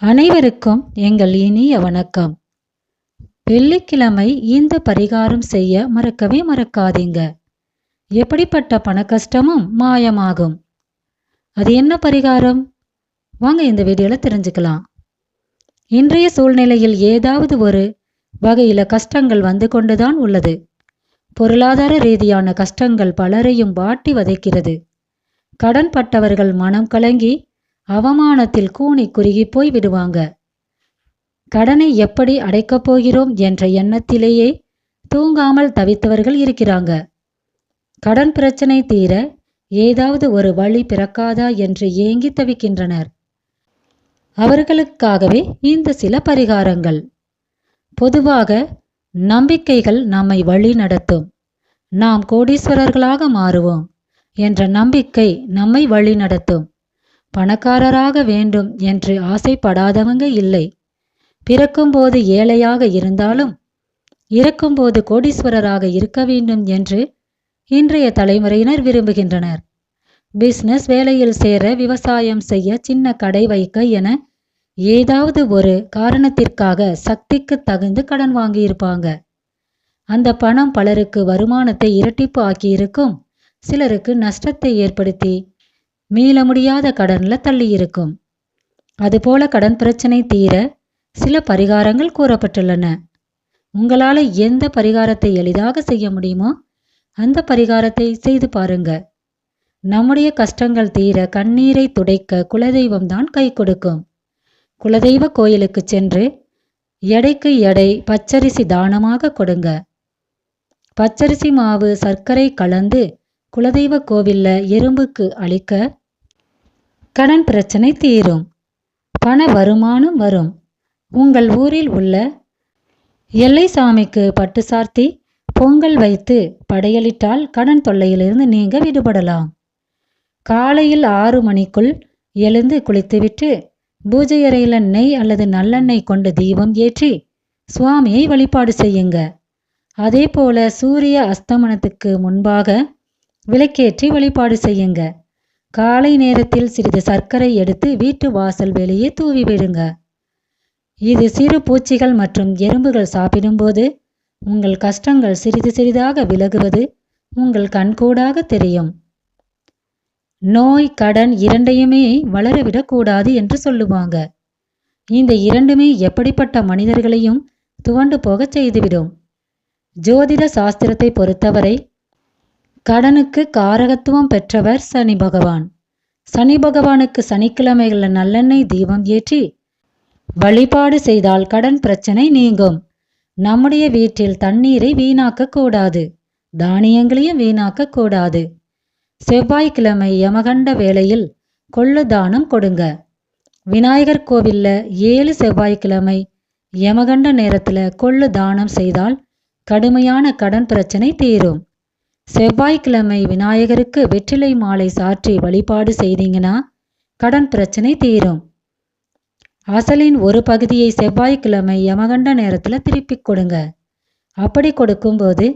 அனைவருக்கும் எங்கள் இனிய வணக்கம். வெள்ளிக்கிழமை இந்த பரிகாரம் செய்ய மறக்கவே மறக்காதீங்க. எப்படிப்பட்ட பண கஷ்டமும் மாயமாகும். அது என்ன பரிகாரம்? வாங்க இந்த வீடியோவில் தெரிஞ்சுக்கலாம். இன்றைய சூழ்நிலையில் ஏதாவது ஒரு வகையில் கஷ்டங்கள் வந்து கொண்டுதான் உள்ளது. பொருளாதார ரீதியான கஷ்டங்கள் பலரையும் வாட்டி வதைக்கிறது. கடன் பட்டவர்கள் மனம் கலங்கி அவமானத்தில் கூனி குறுகி போய் விடுவாங்க. கடனை எப்படி அடைக்கப் போகிறோம் என்ற எண்ணத்திலேயே தூங்காமல் தவித்தவர்கள் இருக்கிறாங்க. கடன் பிரச்சனை தீர ஏதாவது ஒரு வழி பிறக்காதா என்று ஏங்கி தவிக்கின்றனர். அவர்களுக்காகவே இந்த சில பரிகாரங்கள். பொதுவாக நம்பிக்கைகள் நம்மை வழி நடத்தும். நாம் கோடீஸ்வரர்களாக மாறுவோம் என்ற நம்பிக்கை நம்மை வழி நடத்தும். பணக்காரராக வேண்டும் என்று ஆசைப்படாதவங்க இல்லை. பிறக்கும்போது ஏழையாக இருந்தாலும் இறக்கும்போது கோடீஸ்வரராக இருக்க வேண்டும் என்று இன்றைய தலைமுறையினர் விரும்புகின்றனர். பிஸ்னஸ் வேலையில் சேர விவசாயம் செய்ய சின்ன கடை வைக்க என ஏதாவது ஒரு காரணத்திற்காக சக்திக்கு தகுந்து கடன் வாங்கியிருப்பாங்க. அந்த பணம் பலருக்கு வருமானத்தை இரட்டிப்பு ஆக்கியிருக்கும். சிலருக்கு நஷ்டத்தை ஏற்படுத்தி மீள முடியாத கடன்ல தள்ளியிருக்கும். அதுபோல கடன் பிரச்சனை தீர சில பரிகாரங்கள் கூறப்பட்டுள்ளன. உங்களால எந்த பரிகாரத்தை எளிதாக செய்ய முடியுமோ அந்த பரிகாரத்தை செய்து பாருங்க. நம்முடைய கஷ்டங்கள் தீர கண்ணீரை துடைக்க குலதெய்வம் தான் கை கொடுக்கும். குலதெய்வ கோயிலுக்கு சென்று எடைக்கு எடை பச்சரிசி தானமாக கொடுங்க. பச்சரிசி மாவு சர்க்கரை கலந்து குலதெய்வ கோவில்ல எறும்புக்கு அளிக்க கடன் பிரச்சனை தீரும். பண வருமானம் வரும். உங்கள் ஊரில் உள்ள எல்லை சாமிக்கு பட்டு சார்த்தி பொங்கல் வைத்து படையலிட்டால் கடன் தொல்லையிலிருந்து நீங்க விடுபடலாம். காலையில் ஆறு மணிக்குள் எழுந்து குளித்துவிட்டு பூஜை அறையில நெய் அல்லது நல்லெண்ணெய் கொண்டு தீபம் ஏற்றி சுவாமியை வழிபாடு செய்யுங்க. அதே போல சூரிய அஸ்தமனத்துக்கு முன்பாக விளக்கேற்றி வழிபாடு செய்யுங்க. காலை நேரத்தில் சிறிது சர்க்கரை எடுத்து வீட்டு வாசல் வெளியே தூவி விடுங்க. இது சிறு பூச்சிகள் மற்றும் எறும்புகள் சாப்பிடும்போது உங்கள் கஷ்டங்கள் சிறிது சிறிதாக விலகுவது உங்கள் கண்கூடாக தெரியும். நோய் கடன் இரண்டையுமே வளரவிடக்கூடாது என்று சொல்லுவாங்க. இந்த இரண்டுமே எப்படிப்பட்ட மனிதர்களையும் துவண்டு போகச் செய்துவிடும். ஜோதிட சாஸ்திரத்தை பொறுத்தவரை கடனுக்கு காரகத்துவம் பெற்றவர் சனி பகவான். சனி பகவானுக்கு சனிக்கிழமைகளில் நல்லெண்ணெய் தீபம் ஏற்றி வழிபாடு செய்தால் கடன் பிரச்சனை நீங்கும். நம்முடைய வீட்டில் தண்ணீரை வீணாக்க கூடாது. தானியங்களையும் வீணாக்க கூடாது. செவ்வாய்க்கிழமை யமகண்ட வேளையில் கொள்ளு தானம் கொடுங்க. விநாயகர் கோவில்ல ஏழு செவ்வாய்க்கிழமை யமகண்ட நேரத்துல கொள்ளு தானம் செய்தால் கடுமையான கடன் பிரச்சனை தீரும். செவ்வாய்க்கிழமை விநாயகருக்கு வெற்றிலை மாலை சாற்றி வழிபாடு செய்தீங்கன்னா கடன் பிரச்சனை தீரும். அசலின் ஒரு பகுதியை செவ்வாய்க்கிழமை யமகண்ட நேரத்தில் திருப்பிக் கொடுங்க. அப்படி கொடுக்கும்போது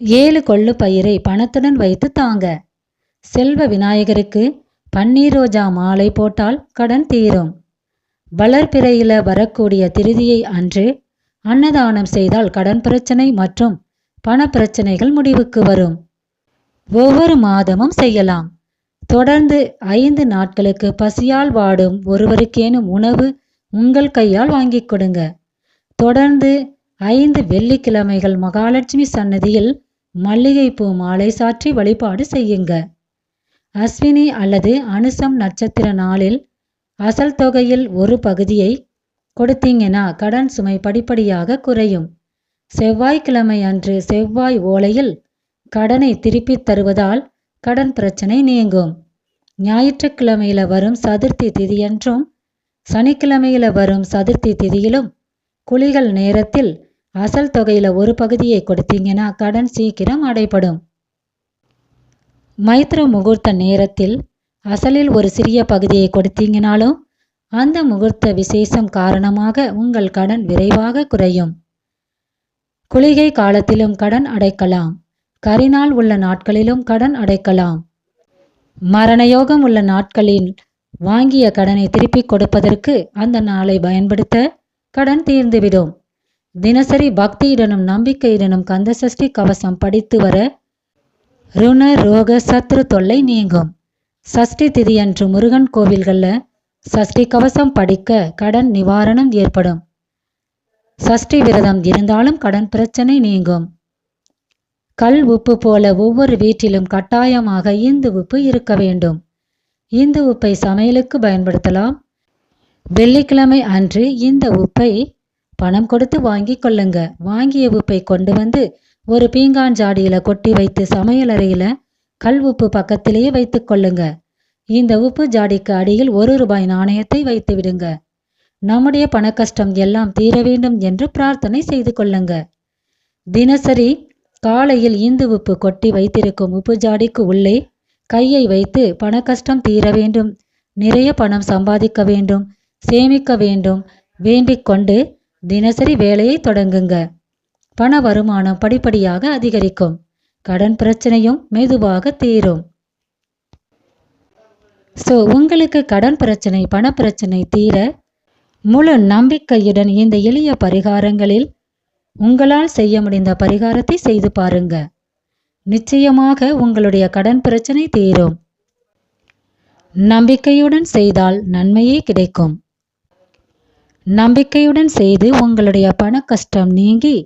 ஏழு கொள்ளு பயிரை பணத்துடன் வைத்து தாங்க. செல்வ விநாயகருக்கு பன்னீர் ரோஜா மாலை போட்டால் கடன் தீரும். வளர்பிறையில வரக்கூடிய திருதியை அன்று அன்னதானம் செய்தால் கடன் பிரச்சனை மற்றும் பண பிரச்சனைகள் முடிவுக்கு வரும். ஒவ்வொரு மாதமும் செய்யலாம். தொடர்ந்து ஐந்து நாட்களுக்கு பசியால் வாடும் ஒருவருக்கேனும் உணவு உங்கள் கையால் வாங்கிக் கொடுங்க. தொடர்ந்து ஐந்து வெள்ளிக்கிழமைகள் மகாலட்சுமி சன்னதியில் மல்லிகைப்பூ மாலை சாற்றி வழிபாடு செய்யுங்க. அஸ்வினி அல்லது அனுசம் நட்சத்திர நாளில் அசல் தொகையில் ஒரு பகுதியை கொடுத்தீங்கன்னா கடன் சுமை படிப்படியாக குறையும். செவ்வாய்க்கிழமை அன்று செவ்வாய் ஓலையில் கடனை திருப்பித் தருவதால் கடன் பிரச்சனை நீங்கும். ஞாயிற்றுக்கிழமையில வரும் சதுர்த்தி திதியன்றும் சனிக்கிழமையில வரும் சதுர்த்தி திதியிலும் குளிகள் நேரத்தில் அசல் தொகையில ஒரு பகுதியை கொடுத்தீங்கன்னா கடன் சீக்கிரம் அடைபடும். மைத்ர முகூர்த்த நேரத்தில் அசலில் ஒரு சிறிய பகுதியை கொடுத்தீங்கனாலும் அந்த முகூர்த்த விசேஷம் காரணமாக உங்கள் கடன் விரைவாக குறையும். குளிகை காலத்திலும் கடன் அடைக்கலாம். கரிநாள் உள்ள நாட்களிலும் கடன் அடைக்கலாம். மரணயோகம் உள்ள நாட்களில் வாங்கிய கடனை திருப்பிக் கொடுப்பதற்கு அந்த நாளை பயன்படுத்த கடன் தீர்ந்துவிடும். தினசரி பக்தியுடனும் நம்பிக்கையுடனும் கந்தசஷ்டி கவசம் படித்து வர ருண ரோக சத்ரு தொல்லை நீங்கும். சஷ்டி திதியன்று முருகன் கோவில்களில் சஷ்டி கவசம் படிக்க கடன் நிவாரணம் ஏற்படும். சஷ்டி விரதம் இருந்தாலும் கடன் பிரச்சனை நீங்கும். கல் உப்பு போல ஒவ்வொரு வீட்டிலும் கட்டாயமாக இந்து உப்பு இருக்க வேண்டும். இந்து உப்பை சமையலுக்கு பயன்படுத்தலாம். வெள்ளிக்கிழமை அன்று இந்த உப்பை பணம் கொடுத்து வாங்கி கொள்ளுங்க. வாங்கிய உப்பை கொண்டு வந்து ஒரு பீங்கான் ஜாடியில கொட்டி வைத்து சமையலறையில கல் உப்பு பக்கத்திலேயே வைத்துக் கொள்ளுங்க. இந்த உப்பு ஜாடிக்கு அடியில் ஒரு ரூபாய் நாணயத்தை வைத்து விடுங்க. நம்முடைய பண கஷ்டம் எல்லாம் தீர வேண்டும் என்று பிரார்த்தனை செய்து கொள்ளுங்க. தினசரி காலையில் இந்து உப்பு கொட்டி வைத்திருக்கும் உப்பு ஜாடிக்கு உள்ளே கையை வைத்து பண கஷ்டம் தீர வேண்டும். நிறைய பணம் சம்பாதிக்க வேண்டும் சேமிக்க வேண்டும். வேண்டிக் கொண்டு தினசரி வேலையை தொடங்குங்க. பண வருமானம் படிப்படியாக அதிகரிக்கும். கடன் பிரச்சனையும் மெதுவாக தீரும். ஸோ உங்களுக்கு கடன் பிரச்சனை பண பிரச்சனை தீர முழு நம்பிக்கையுடன் இந்த எளிய பரிகாரங்களில் உங்களால் செய்ய முடிந்த பரிகாரத்தை செய்து பாருங்க. நிச்சயமாக உங்களுடைய கடன் பிரச்சனை தீரும். நம்பிக்கையுடன் செய்தால் நன்மையே கிடைக்கும். நம்பிக்கையுடன் செய்து உங்களுடைய பண கஷ்டம் நீங்கி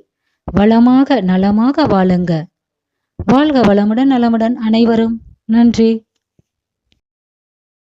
வளமாக நலமாக வாழுங்க. வாழ்க வளமுடன் நலமுடன் அனைவரும். நன்றி.